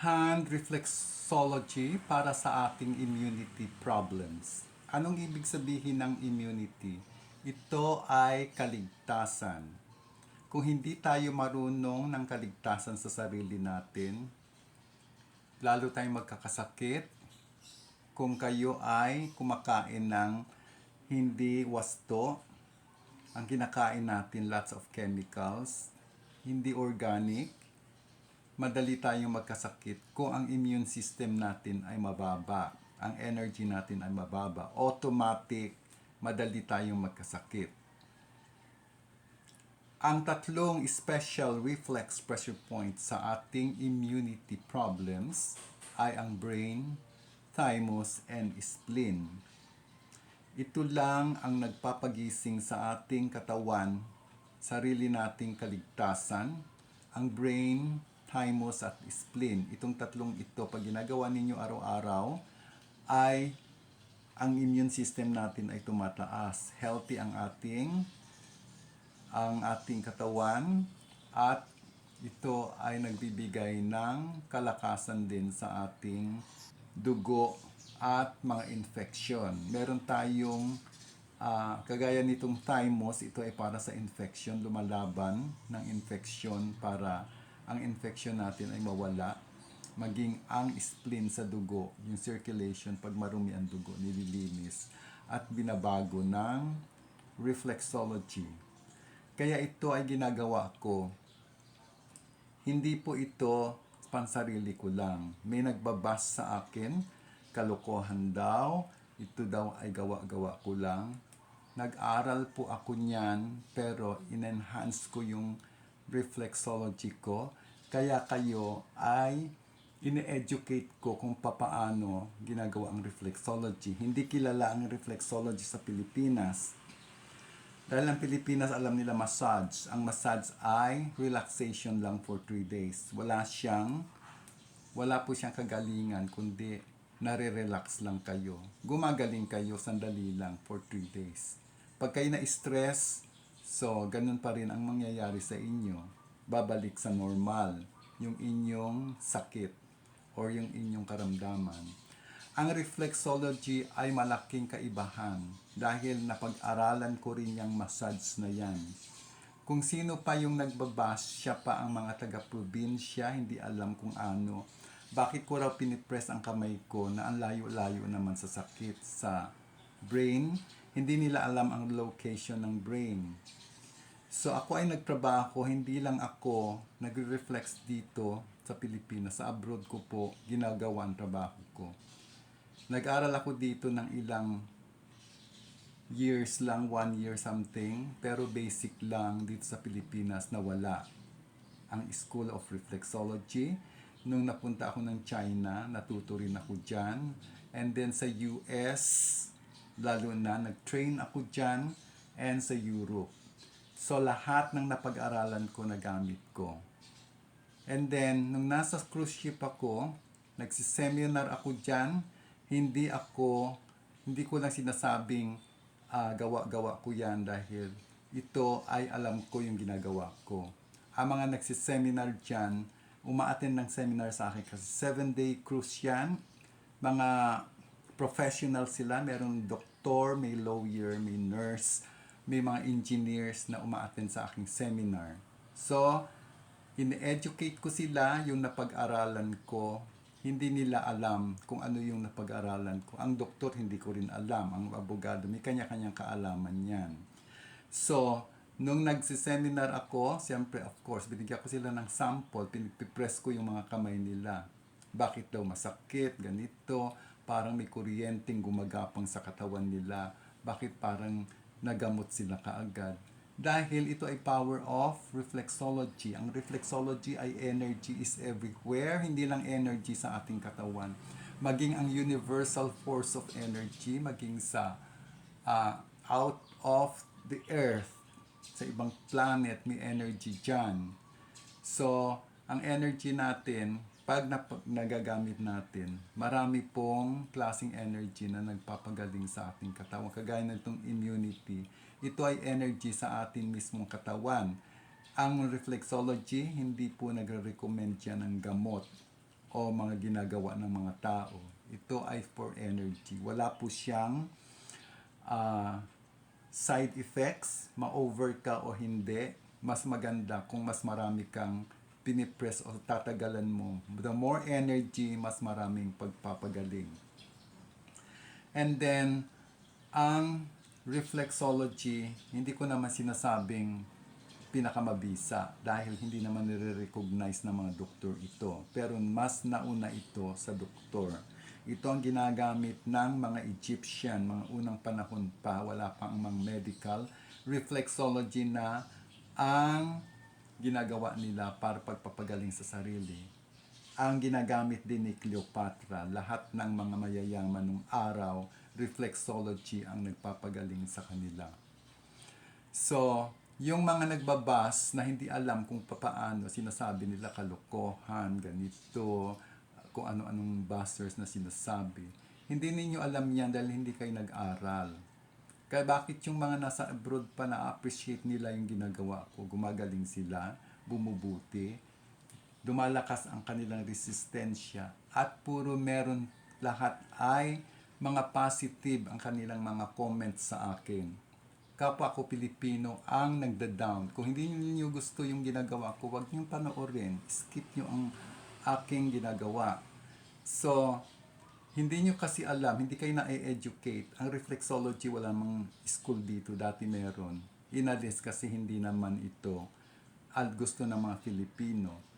hand reflexology para sa ating immunity problems. Anong ibig sabihin ng immunity? Ito ay kaligtasan. Kung hindi tayo marunong ng kaligtasan sa sarili natin, lalo tayong magkakasakit kung kayo ay kumakain ng hindi wasto, ang kinakain natin lots of chemicals, hindi organic, madali tayong magkasakit kung ang immune system natin ay mababa, ang energy natin ay mababa, automatic, madali tayong magkasakit. Ang tatlong special reflex pressure points sa ating immunity problems ay ang brain, thymus, and spleen. Ito lang ang nagpapagising sa ating katawan, sarili nating kaligtasan, ang brain, thymus, at spleen. Itong tatlong ito, pag ginagawa ninyo araw-araw, ay ang immune system natin ay tumataas. Healthy ang ating ang ating katawan at ito ay nagbibigay ng kalakasan din sa ating dugo at mga infection. Meron tayong ah, kagaya nitong thymus, ito ay para sa infection, lumalaban ng infection para ang infection natin ay mawala. Maging ang spleen sa dugo, yung circulation, pag marumi ang dugo, nililinis at binabago ng reflexology. Kaya ito ay ginagawa ko. Hindi po ito pansarili ko lang. May nagbabas sa akin, kalokohan daw, ito daw ay gawa-gawa ko lang. Nag-aral po ako niyan, pero in-enhance ko yung reflexology ko. Kaya kayo ay ine-educate ko kung papaano ginagawa ang reflexology. Hindi kilala ang reflexology sa Pilipinas. Dahil ang Pilipinas alam nila massage. Ang massage ay relaxation lang for 3 days. Wala siyang, wala po siyang kagalingan, kundi nare-relax lang kayo. Gumagaling kayo sandali lang for 3 days. Pag kayo na-stress, so ganun pa rin ang mangyayari sa inyo. Babalik sa normal yung inyong sakit or yung inyong karamdaman. Ang reflexology ay malaking kaibahan dahil napag-aralan ko rin yung massage na yan. Kung sino pa yung nagbabas, siya pa ang mga taga-probinsya, hindi alam kung ano. Bakit ko raw pinipress ang kamay ko na ang layo-layo naman sa sakit sa brain? Hindi nila alam ang location ng brain. So ako ay nagtrabaho, hindi lang ako nagre-reflex dito sa Pilipinas. Sa abroad ko po ginagawa ang trabaho ko. Nag-aral ako dito ng ilang years lang, one year something, pero basic lang dito sa Pilipinas na wala. Ang School of Reflexology. Nung napunta ako ng China, natuto rin ako dyan. And then sa US, lalo na, nag-train ako dyan. And sa Europe. So lahat ng napag-aralan ko, nagamit ko. And then, nung nasa cruise ship ako, nagsiseminar ako dyan, hindi ako, hindi ko lang sinasabing ah, gawa-gawa ko yan dahil ito ay alam ko yung ginagawa ko. Ang mga nagsiseminar dyan, umaattend ng seminar sa akin kasi 7-day cruise yan. Mga professional sila, merong doktor, may lawyer, may nurse, may mga engineers na umaattend sa aking seminar. So, in-educate ko sila yung napag-aralan ko. Hindi nila alam kung ano yung napag-aralan ko. Ang doktor hindi ko rin alam. Ang abogado may kanya-kanyang kaalaman yan. So, nung nagsiseminar ako, siyempre of course, binigyan ko sila ng sample, pinipress ko yung mga kamay nila. Bakit daw masakit, ganito, parang may kuryenteng gumagapang sa katawan nila. Bakit parang nagamot sila kaagad. Dahil ito ay power of reflexology. Ang reflexology ay energy is everywhere, hindi lang energy sa ating katawan. Maging ang universal force of energy, maging sa ah, out of the earth, sa ibang planet, may energy dyan. So, ang energy natin, pag nap- nagagamit natin, marami pong klaseng energy na nagpapagaling sa ating katawan. Kagaya ng itong immunity, ito ay energy sa ating mismong katawan. Ang reflexology, hindi po nagre-recommend yan ng gamot o mga ginagawa ng mga tao. Ito ay for energy. Wala po siyang ah, side effects, ma-over ka o hindi. Mas maganda kung mas marami kang pinipress o tatagalan mo. The more energy, mas maraming pagpapagaling. And then, ang reflexology, hindi ko naman sinasabing pinakamabisa dahil hindi naman nire-recognize ng mga doktor ito. Pero mas nauna ito sa doktor. Ito ang ginagamit ng mga Egyptian, mga unang panahon pa, wala pang mga medical reflexology na ang ginagawa nila para pagpapagaling sa sarili ang ginagamit din ni Cleopatra, lahat ng mga mayayaman nung araw, reflexology ang nagpapagaling sa kanila. So, yung mga nagbabas na hindi alam kung papaano, sinasabi nila kalokohan, ganito, kung ano-anong busters na sinasabi. Hindi ninyo alam yan dahil hindi kayo nag-aral. Kaya bakit yung mga nasa abroad pa na-appreciate nila yung ginagawa ko, gumagaling sila, bumubuti, lumalakas ang kanilang resistensya at puro meron lahat ay mga positive ang kanilang mga comments sa akin. Kapwa ko Pilipino ang nagda-down. Kung hindi niyo gusto yung ginagawa ko, huwag niyong panoorin. Skip niyo ang aking ginagawa. So, hindi nyo kasi alam, hindi kayo na-educate. Ang reflexology, wala mang school dito. Dati meron. Inalis kasi hindi naman ito at gusto ng mga Filipino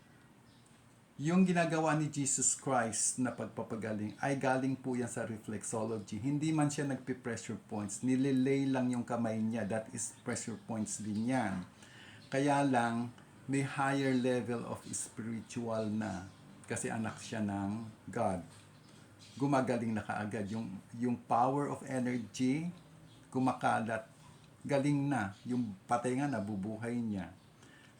yung ginagawa ni Jesus Christ na pagpapagaling ay galing po yan sa reflexology. Hindi man siya nagpi-pressure points. Nililay lang yung kamay niya. That is pressure points din yan. Kaya lang, may higher level of spiritual na. Kasi anak siya ng God. Gumagaling na kaagad. Yung, yung power of energy, kumakalat. Galing na. Yung patay nga, nabubuhay niya.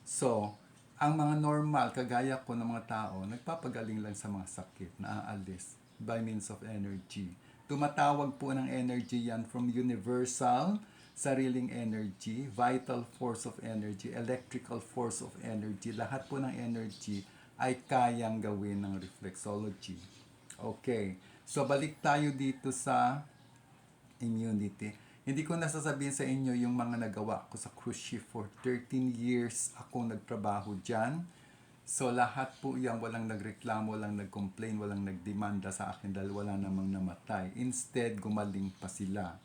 So, ang mga normal, kagaya ko ng mga tao, nagpapagaling lang sa mga sakit, naaalis by means of energy. Tumatawag po ng energy yan from universal, sariling energy, vital force of energy, electrical force of energy. Lahat po ng energy ay kayang gawin ng reflexology. Okay. So, balik tayo dito sa immunity. Hindi ko nasasabihin sa inyo yung mga nagawa ko sa cruise ship for 13 years akong nagtrabaho dyan. So lahat po yan, walang nagreklamo, walang nag-complain, walang nagdemanda sa akin dahil wala namang namatay. Instead, gumaling pa sila.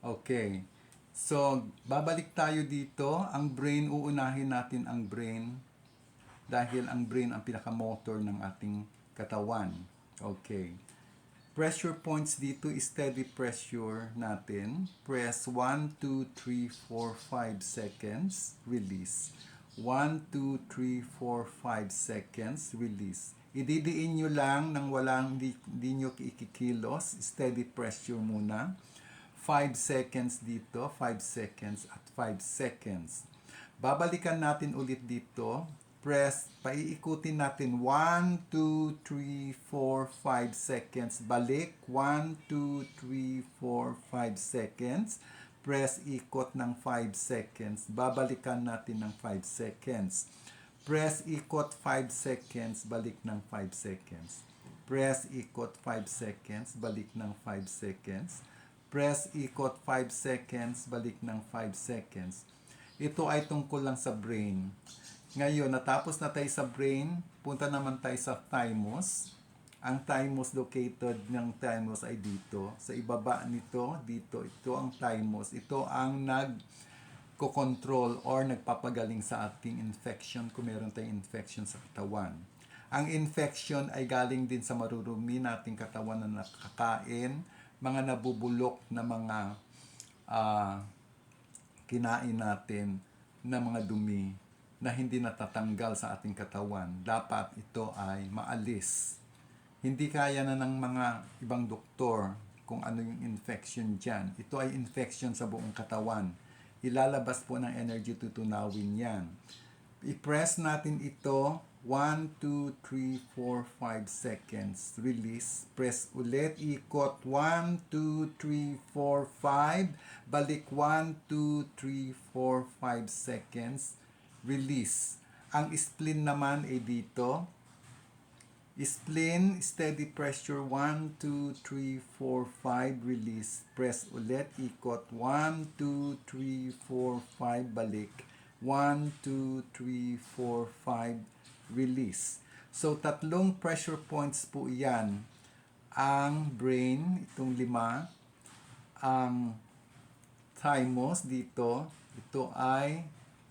Okay. So, babalik tayo dito. Ang brain, uunahin natin ang brain dahil ang brain ang pinaka-motor ng ating katawan. Okay pressure points dito, steady pressure natin. Press 1, 2, 3, 4, 5 seconds. Release. 1, 2, 3, 4, 5 seconds. Release. Ididiin nyo lang nang walang di, di nyo ikikilos. Steady pressure muna. 5 seconds dito, 5 seconds at 5 seconds. Babalikan natin ulit dito press, paiikutin natin 1, 2, 3, 4, 5 seconds. Balik, 1, 2, 3, 4, 5 seconds. Press ikot ng 5 seconds. Babalikan natin ng 5 seconds. Press ikot 5 seconds, balik ng 5 seconds. Press ikot 5 seconds, balik ng 5 seconds. Press ikot 5 seconds, balik ng 5 seconds. Ito ay tungkol lang sa brain. Ngayon, natapos na tayo sa brain, punta naman tayo sa thymus. Ang thymus located ng thymus ay dito. Sa ibaba nito, dito, ito ang thymus. Ito ang nag control or nagpapagaling sa ating infection kung meron tayong infection sa katawan. Ang infection ay galing din sa marurumi nating katawan na nakakain, mga nabubulok na mga uh, kinain natin na mga dumi na hindi natatanggal sa ating katawan. Dapat ito ay maalis. Hindi kaya na ng mga ibang doktor kung ano yung infection dyan. Ito ay infection sa buong katawan. Ilalabas po ng energy tutunawin yan. I-press natin ito 1, 2, 3, 4, 5 seconds. Release. Press ulit. Ikot. 1, 2, 3, 4, 5. Balik. 1, 2, 3, 4, 5 seconds release. Ang spleen naman ay dito. Spleen, steady pressure 1, 2, 3, 4, 5, release. Press ulit, ikot 1, 2, 3, 4, 5, balik. 1, 2, 3, 4, 5, release. So, tatlong pressure points po yan. Ang brain, itong lima. Ang thymus dito, ito ay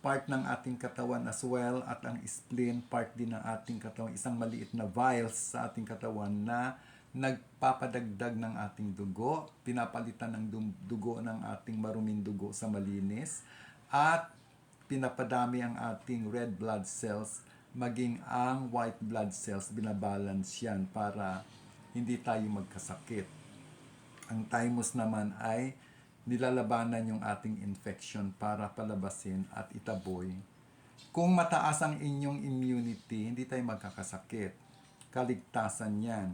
part ng ating katawan as well at ang spleen part din ng ating katawan isang maliit na vials sa ating katawan na nagpapadagdag ng ating dugo pinapalitan ng dugo ng ating maruming dugo sa malinis at pinapadami ang ating red blood cells maging ang white blood cells binabalance yan para hindi tayo magkasakit. Ang thymus naman ay nilalabanan yung ating infection para palabasin at itaboy. Kung mataas ang inyong immunity, hindi tayo magkakasakit. Kaligtasan yan.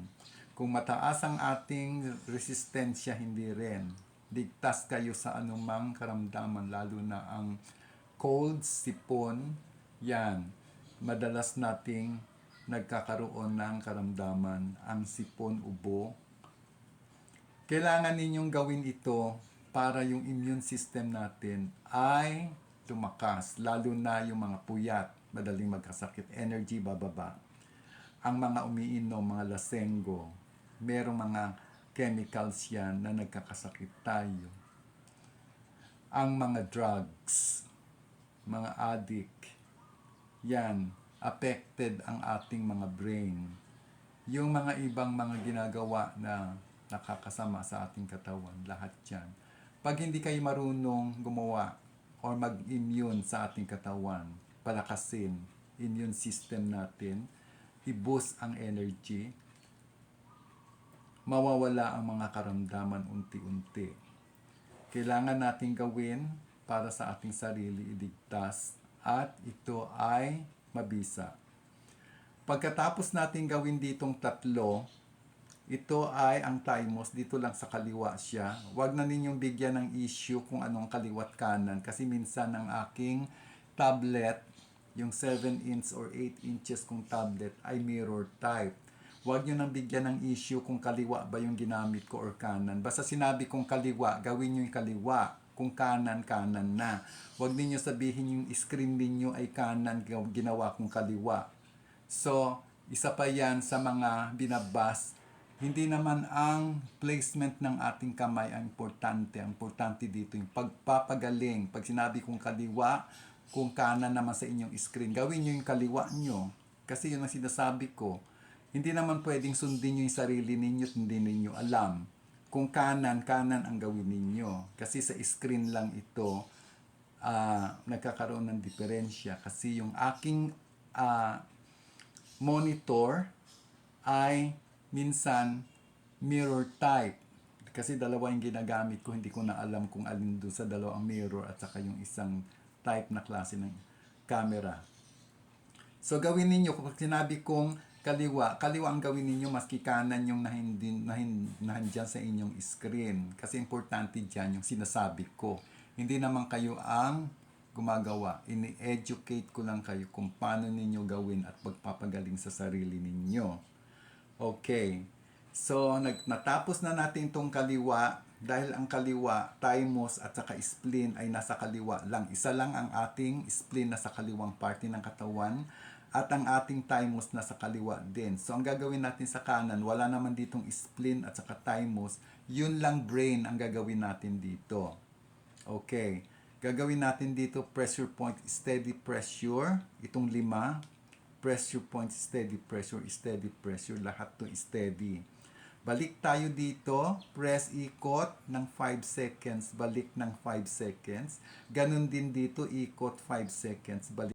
Kung mataas ang ating resistensya, hindi rin. Ligtas kayo sa anumang karamdaman, lalo na ang cold, sipon, yan. Madalas nating nagkakaroon ng karamdaman ang sipon, ubo, kailangan ninyong gawin ito para yung immune system natin ay tumakas, lalo na yung mga puyat, madaling magkasakit, energy bababa. Ang mga umiinom, mga lasenggo, merong mga chemicals yan na nagkakasakit tayo. Ang mga drugs, mga addict, yan, affected ang ating mga brain. Yung mga ibang mga ginagawa na nakakasama sa ating katawan, lahat yan. Pag hindi kayo marunong gumawa or mag-immune sa ating katawan, palakasin immune system natin, i-boost ang energy, mawawala ang mga karamdaman unti-unti. Kailangan natin gawin para sa ating sarili iligtas at ito ay mabisa. Pagkatapos natin gawin ditong tatlo, ito ay ang thymus, dito lang sa kaliwa siya. Huwag na ninyong bigyan ng issue kung anong kaliwat kanan kasi minsan ang aking tablet, yung 7 inch or 8 inches kong tablet ay mirror type. Huwag nyo nang bigyan ng issue kung kaliwa ba yung ginamit ko or kanan. Basta sinabi kong kaliwa, gawin nyo yung kaliwa. Kung kanan, kanan na. Huwag ninyo sabihin yung screen ninyo ay kanan, ginawa kong kaliwa. So, isa pa yan sa mga binabas hindi naman ang placement ng ating kamay ang importante. Ang importante dito yung pagpapagaling. Pag sinabi kong kaliwa, kung kanan naman sa inyong screen, gawin nyo yung kaliwa nyo. Kasi yun ang sinasabi ko. Hindi naman pwedeng sundin nyo yung sarili ninyo at hindi ninyo alam. Kung kanan, kanan ang gawin ninyo. Kasi sa screen lang ito, ah, nagkakaroon ng diferensya. Kasi yung aking ah, monitor ay minsan mirror type. Kasi dalawa yung ginagamit ko, hindi ko na alam kung alin doon sa dalawang mirror at saka yung isang type na klase ng camera. So gawin ninyo, kung sinabi kong kaliwa, kaliwa ang gawin ninyo maski kanan yung nahindi, nahin, nahandyan sa inyong screen. Kasi importante dyan yung sinasabi ko. Hindi naman kayo ang gumagawa. Ini-educate ko lang kayo kung paano ninyo gawin at pagpapagaling sa sarili ninyo. Okay. So, nag, natapos na natin itong kaliwa dahil ang kaliwa, thymus at saka spleen ay nasa kaliwa lang. Isa lang ang ating spleen nasa kaliwang parte ng katawan at ang ating thymus nasa kaliwa din. So, ang gagawin natin sa kanan, wala naman ditong spleen at saka thymus. Yun lang brain ang gagawin natin dito. Okay. Gagawin natin dito pressure point, steady pressure. Itong lima, pressure point, steady pressure, steady pressure, lahat to steady. Balik tayo dito, press ikot ng 5 seconds, balik ng 5 seconds. Ganun din dito, ikot 5 seconds, balik